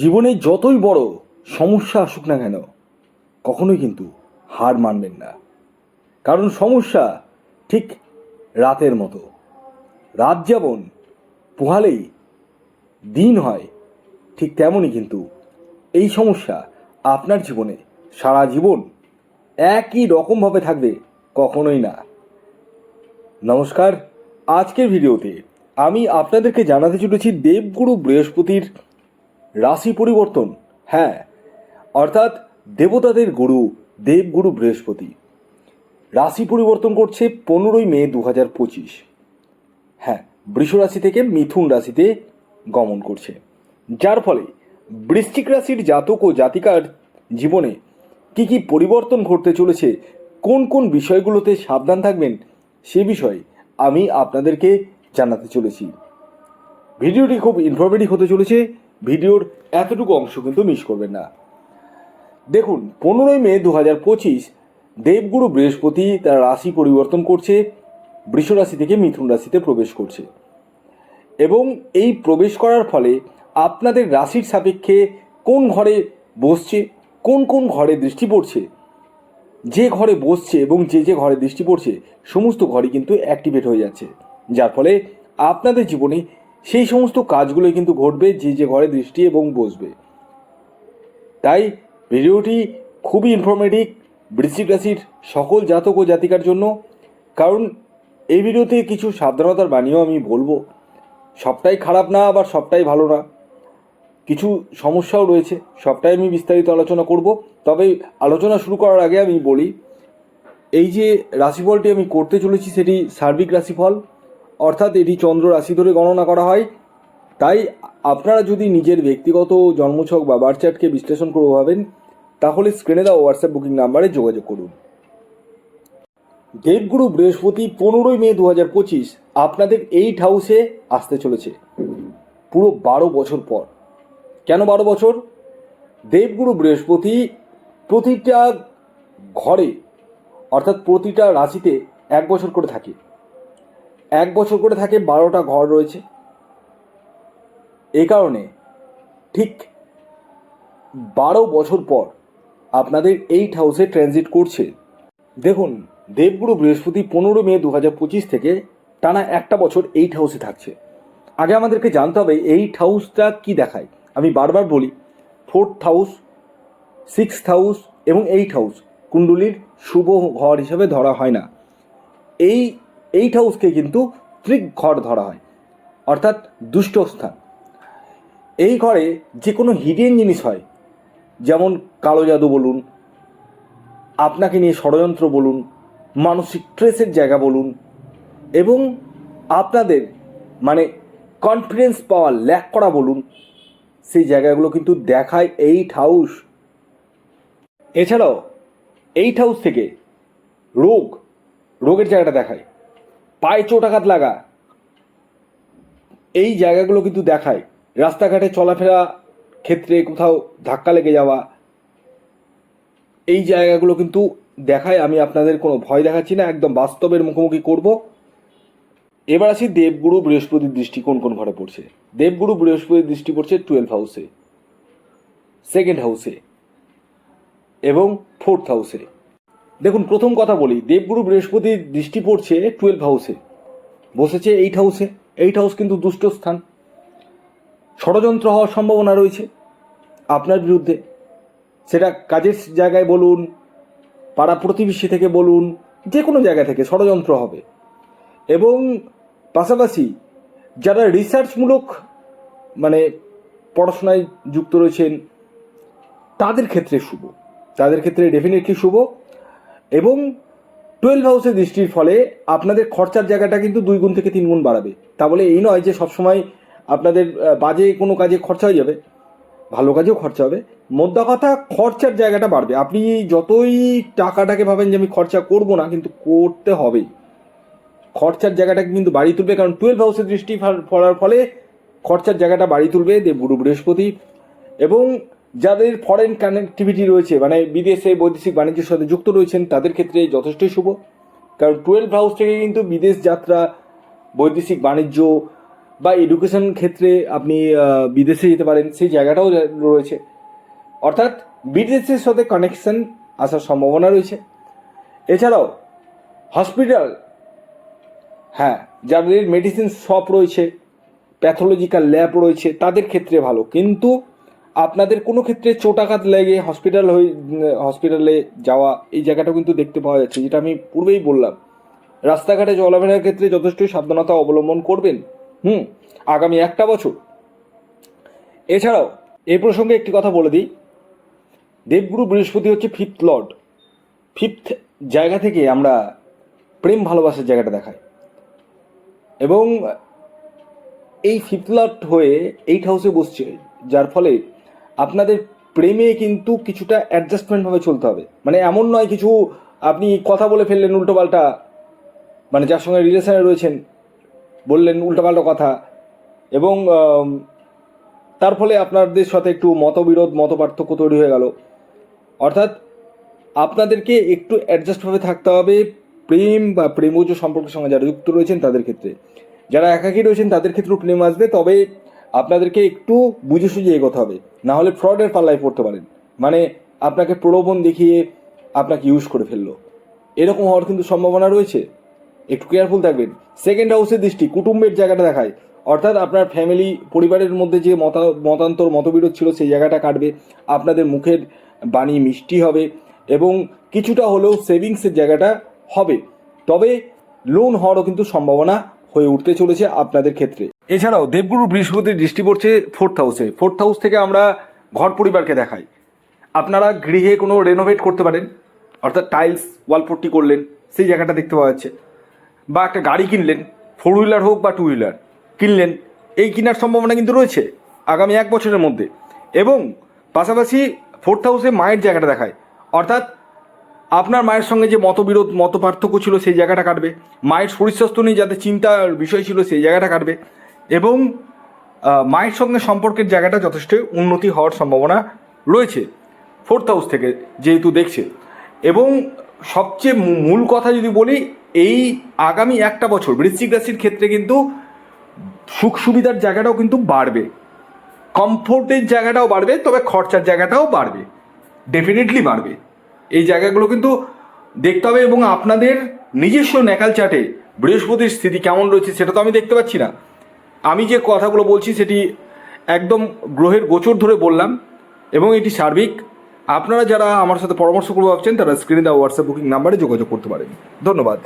জীবনে যতই বড় সমস্যা আসুক না কেন, কখনোই কিন্তু হার মানবেন না। কারণ সমস্যা ঠিক রাতের মতো। রাত যেমন পোহালেই দিন হয়, ঠিক তেমনই কিন্তু এই সমস্যা আপনার জীবনে সারা জীবন একই রকমভাবে থাকবে কখনোই না। নমস্কার, আজকের ভিডিওতে আমি আপনাদেরকে জানাতে চলেছি দেবগুরু বৃহস্পতির রাশি পরিবর্তন হ্যাঁ অর্থাৎ দেবতাদের গুরু, দেবগুরু বৃহস্পতি। রাশি পরিবর্তন করছে পনেরোই মে দু হাজার পঁচিশ। হ্যাঁ বৃষ রাশি থেকে মিথুন রাশিতে গমন করছে। যার ফলে বৃশ্চিক রাশির জাতক ও জাতিকার জীবনে কি কি পরিবর্তন ঘটতে চলেছে, কোন কোন বিষয়গুলোতে সাবধান থাকবেন, সে বিষয়ে আমি আপনাদেরকে জানাতে চলেছি। ভিডিওটি খুব ইনফরমেটিভ হতে চলেছে। ভিডিওর এতটুকু অংশ কিন্তু মিস করবেন না। দেখুন, পনেরোই মে দু হাজার পঁচিশ দেবগুরু বৃহস্পতি তার রাশি পরিবর্তন করছে, বৃষ রাশি থেকে মিথুন রাশিতে প্রবেশ করছে। এবং এই প্রবেশ করার ফলে আপনাদের রাশির সাপেক্ষে কোন ঘরে বসছে, কোন কোন ঘরে দৃষ্টি পড়ছে, যে ঘরে বসছে এবং যে যে ঘরে দৃষ্টি পড়ছে, সমস্ত ঘরই কিন্তু অ্যাক্টিভেট হয়ে যাচ্ছে। যার ফলে আপনাদের জীবনে সেই সমস্ত কাজগুলোই কিন্তু ঘটবে, যে যে ঘরে দৃষ্টি এবং বসবে। তাই ভিডিওটি খুবই ইনফরমেটিভ বৃশ্চিক রাশির সকল জাতক ও জাতিকার জন্য। কারণ এই ভিডিওতে কিছু সাবধানতার বাণীও আমি বলব। সবটাই খারাপ না, আবার সবটাই ভালো না। কিছু সমস্যাও রয়েছে, সবটাই আমি বিস্তারিত আলোচনা করব। তবে আলোচনা শুরু করার আগে আমি বলি, এই যে রাশিফলটি আমি করতে চলেছি, সেটি সার্বিক রাশিফল। অর্থাৎ এটি চন্দ্র রাশি ধরে গণনা করা হয়। তাই আপনারা যদি নিজের ব্যক্তিগত জন্মছক বা বার্চার্টকে বিশ্লেষণ করে ভাবেন, তাহলে স্ক্রিনে দেওয়া হোয়াটসঅ্যাপ বুকিং নাম্বারে যোগাযোগ করুন। দেবগুরু বৃহস্পতি পনেরোই মে দু হাজার পঁচিশ আপনাদের এইট হাউসে আসতে চলেছে। পুরো বারো বছর পর। কেন বারো বছর? দেবগুরু বৃহস্পতি প্রতিটা ঘরে, অর্থাৎ প্রতিটা রাশিতে এক বছর করে থাকে। এক বছর করে থাকে, বারোটা ঘর রয়েছে। এই কারণে ঠিক বারো বছর পর আপনাদের এইট হাউসে ট্রানজিট করছে। দেখুন, দেবগুরু বৃহস্পতি পনেরো মে দু হাজার পঁচিশ থেকে টানা একটা বছর এইট হাউসে থাকছে। আগে আমাদেরকে জানতে হবে এইট হাউসটা কি দেখায়? আমি বারবার বলি ফোর্থ হাউস সিক্স হাউস এবং এইট হাউস কুণ্ডলীর শুভ ঘর হিসাবে ধরা হয় না। এই এইট হাউসকে কিন্তু ত্রিক ঘর ধরা হয়, অর্থাৎ দুষ্ট স্থান। এই ঘরে যে কোনো হিডেন জিনিস হয়, যেমন কালো জাদু বলুন, আপনাকে নিয়ে ষড়যন্ত্র বলুন, মানসিক ট্রেসের জায়গা বলুন, এবং আপনাদের মানে কনফিডেন্স পাওয়ার ল্যাক করা বলুন, সেই জায়গাগুলো কিন্তু দেখায় এইট হাউস এছাড়াও এইট হাউস থেকে রোগ, রোগের জায়গাটা দেখায়। পায়ে চোটাঘাত লাগা। এই জায়গাগুলো কিন্তু দেখায়। রাস্তাঘাটে চলাফেরা ক্ষেত্রে কোথাও ধাক্কা লেগে যাওয়া। এই জায়গাগুলো কিন্তু দেখায়। আমি আপনাদের কোনো ভয় দেখাচ্ছি না, একদম বাস্তবের মুখোমুখি করব। এবার আসি দেবগুরু বৃহস্পতির দৃষ্টি কোন কোন ঘরে পড়ছে। দেবগুরু বৃহস্পতির দৃষ্টি পড়ছে টুয়েলভ হাউসে সেকেন্ড হাউসে এবং ফোর্থ হাউসে দেখুন, প্রথম কথা বলি, দেবগুরু বৃহস্পতির দৃষ্টি পড়ছে টুয়েলভ হাউসে বসেছে এইট হাউসে এইট হাউস কিন্তু দুষ্ট স্থান। ষড়যন্ত্র হওয়ার সম্ভাবনা রয়েছে আপনার বিরুদ্ধে। সেটা কাজের জায়গায় বলুন, পাড়া প্রতিবেশী থেকে বলুন যে কোনো জায়গা থেকে ষড়যন্ত্র হবে। এবং পাশাপাশি যারা রিসার্চমূলক মানে পড়াশোনায় যুক্ত রয়েছেন, তাদের ক্ষেত্রে শুভ। তাদের ক্ষেত্রে ডেফিনেটলি শুভ। এবং টুয়েলভ হাউসের দৃষ্টির ফলে আপনাদের খরচার জায়গাটা কিন্তু দুই গুণ থেকে তিন গুণ বাড়াবে। তা বলে এই নয় যে সবসময় আপনাদের বাজে কোনো কাজে খরচা হয়ে যাবে। ভালো কাজেও খরচা হবে। মোদ্দা কথা, খরচার জায়গাটা বাড়বে। আপনি যতই টাকাটাকে ভাবেন যে আমি খরচা করব না, কিন্তু করতে হবেই। খরচার জায়গাটাকে কিন্তু বাড়ি তুলবে, কারণ টুয়েলভ হাউসের দৃষ্টি ফা- পড়ার ফলে খরচার জায়গাটা বাড়ি তুলবে দেবগুরু বৃহস্পতি। এবং যাদের ফরেন কানেক্টিভিটি রয়েছে মানে বিদেশে বৈদেশিক বাণিজ্যের সাথে যুক্ত রয়েছেন, তাদের ক্ষেত্রে যথেষ্টই শুভ। কারণ টুয়েলভ হাউস থেকে কিন্তু বিদেশ যাত্রা, বৈদেশিক বাণিজ্য বা এডুকেশন ক্ষেত্রে আপনি বিদেশে যেতে পারেন, সেই জায়গাটাও রয়েছে। অর্থাৎ বিদেশের সাথে কানেকশন আসার সম্ভাবনা রয়েছে। এছাড়াও হসপিটাল হ্যাঁ যাদের মেডিসিন শপ রয়েছে প্যাথোলজিক্যাল ল্যাব রয়েছে, তাদের ক্ষেত্রে ভালো। কিন্তু আপনাদের কোনো ক্ষেত্রে চোটাঘাত লেগে হসপিটাল হয়ে হসপিটালে যাওয়া, এই জায়গাটাও কিন্তু দেখতে পাওয়া যাচ্ছে, যেটা আমি পূর্বেই বললাম। রাস্তাঘাটে চলাফেরার ক্ষেত্রে যথেষ্টই সাবধানতা অবলম্বন করবেন, হুম, আগামী একটা বছর। এছাড়াও এই প্রসঙ্গে একটি কথা বলে দিই। দেবগুরু বৃহস্পতি হচ্ছে ফিফথ লর্ড ফিফথ জায়গা থেকে আমরা প্রেম ভালোবাসার জায়গাটা দেখাই। এবং এই ফিফথ লর্ড হয়ে এইট হাউসে বসছে, যার ফলে আপনাদের প্রেমে কিন্তু কিছুটা অ্যাডজাস্টমেন্টভাবে চলতে হবে। মানে এমন নয় কিছু আপনি কথা বলে ফেললেন উল্টোপাল্টা মানে যার সঙ্গে রিলেশনে রয়েছেন, বললেন উল্টোপাল্টা কথা এবং তার ফলে আপনাদের সাথে একটু মতবিরোধ মত পার্থক্য তৈরি হয়ে গেল। অর্থাৎ আপনাদেরকে একটু অ্যাডজাস্টভাবে থাকতে হবে, প্রেম বা প্রেমজ সম্পর্কের সঙ্গে যারা যুক্ত রয়েছেন তাদের ক্ষেত্রে। যারা একাকী রয়েছেন তাদের ক্ষেত্রেও প্রেম আসবে, তবে আপনাদেরকে একটু বুঝে সুঝে এগোতে হবে। না হলে ফ্রডের পাল্লায় পড়তে পারেন। মানে আপনাকে প্রলোভন দেখিয়ে আপনাকে ইউজ করে ফেলল। এরকম হওয়ার কিন্তু সম্ভাবনা রয়েছে। একটু কেয়ারফুল থাকবেন। সেকেন্ড হাউসের দৃষ্টি, কুটুম্বের জায়গাটা দেখায়। অর্থাৎ আপনার ফ্যামিলি পরিবারের মধ্যে যে মতা, মতান্তর, মতবিরোধ ছিল, সেই জায়গাটা কাটবে। আপনাদের মুখের বাণী মিষ্টি হবে এবং কিছুটা হলেও সেভিংসের জায়গাটা হবে। তবে লোন হওয়ারও কিন্তু সম্ভাবনা হয়ে উঠতে চলেছে আপনাদের ক্ষেত্রে। এছাড়াও দেবগুরু বৃহস্পতির দৃষ্টি পড়ছে ফোর্থ হাউসে ফোর্থ হাউস থেকে আমরা ঘর পরিবারকে দেখাই। আপনারা গৃহে কোনো রেনোভেট করতে পারেন, অর্থাৎ টাইলস ওয়ালপট্টি করলেন, সেই জায়গাটা দেখতে পাওয়া যাচ্ছে। বা একটা গাড়ি কিনলেন ফোর হুইলার হোক বা টু হুইলার কিনলেন, এই কেনার সম্ভাবনা কিন্তু রয়েছে আগামী এক বছরের মধ্যে। এবং পাশাপাশি ফোর্থ হাউসে মায়ের জায়গাটা দেখায়, অর্থাৎ আপনার মায়ের সঙ্গে যে মতবিরোধ মত পার্থক্য ছিল সেই জায়গাটা কাটবে। মায়ের শরীর স্বাস্থ্য নিয়ে যাতে চিন্তার বিষয় ছিল সেই জায়গাটা কাটবে। এবং মায়ের সঙ্গে সম্পর্কের জায়গাটা যথেষ্ট উন্নতি হওয়ার সম্ভাবনা রয়েছে ফোর্থ হাউস থেকে যেহেতু দেখছে। এবং সবচেয়ে মূল কথা যদি বলি, এই আগামী একটা বছর বৃশ্চিক রাশির ক্ষেত্রে কিন্তু সুখ সুবিধার জায়গাটাও কিন্তু বাড়বে। কমফোর্টের জায়গাটাও বাড়বে, তবে খরচার জায়গাটাও বাড়বে। ডেফিনেটলি বাড়বে। এই জায়গাগুলো কিন্তু দেখতে হবে এবং আপনাদের নিজস্ব ন্যাকাল চার্টে বৃহস্পতির স্থিতি কেমন রয়েছে সেটা তো আমি দেখতে পাচ্ছি না। আমি যে কথাগুলো বলছি সেটি একদম গ্রহের গোচর ধরে বললাম এবং এটি সার্বিক। আপনারা যারা আমার সাথে পরামর্শ করব ভাবছেন তারা স্ক্রিনে দেওয়া হোয়াটসঅ্যাপ বুকিং নাম্বারে যোগাযোগ করতে পারেন। ধন্যবাদ।